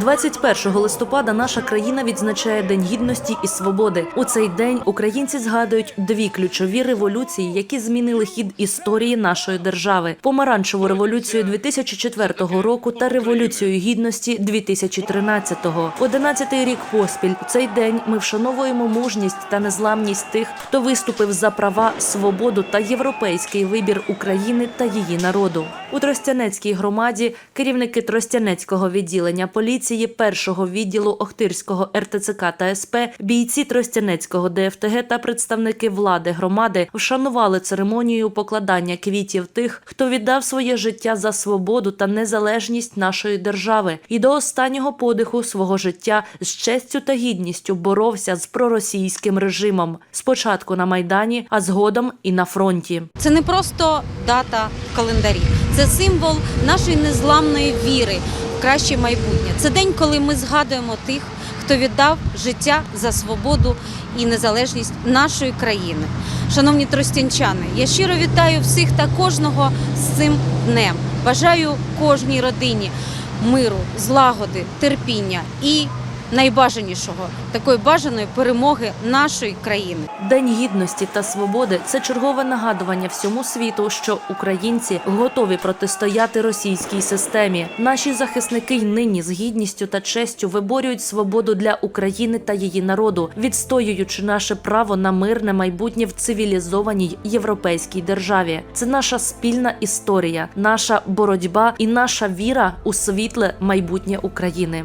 21 листопада наша країна відзначає День гідності і свободи. У цей день українці згадують дві ключові революції, які змінили хід історії нашої держави: помаранчеву революцію 2004 року та революцію гідності 2013-го. Одинадцятий рік поспіль у цей день ми вшановуємо мужність та незламність тих, хто виступив за права, свободу та європейський вибір України та її народу. У Тростянецькій громаді керівники Тростянецького відділення поліції, першого відділу Охтирського РТЦК та СП, бійці Тростянецького ДФТГ та представники влади громади вшанували церемонію покладання квітів тих, хто віддав своє життя за свободу та незалежність нашої держави і до останнього подиху свого життя з честю та гідністю боровся з проросійським режимом. Спочатку на майдані, а згодом і на фронті. Це не просто дата в календарі, це символ нашої незламної віри краще майбутнє. Це день, коли ми згадуємо тих, хто віддав життя за свободу і незалежність нашої країни. Шановні тростянчани, я щиро вітаю всіх та кожного з цим днем. Бажаю кожній родині миру, злагоди, терпіння і найбажанішого такої бажаної перемоги нашої країни. День гідності та свободи це чергове нагадування всьому світу, що українці готові протистояти російській системі. Наші захисники й нині з гідністю та честю виборюють свободу для України та її народу, відстоюючи наше право на мирне майбутнє в цивілізованій європейській державі. Це наша спільна історія, наша боротьба і наша віра у світле майбутнє України.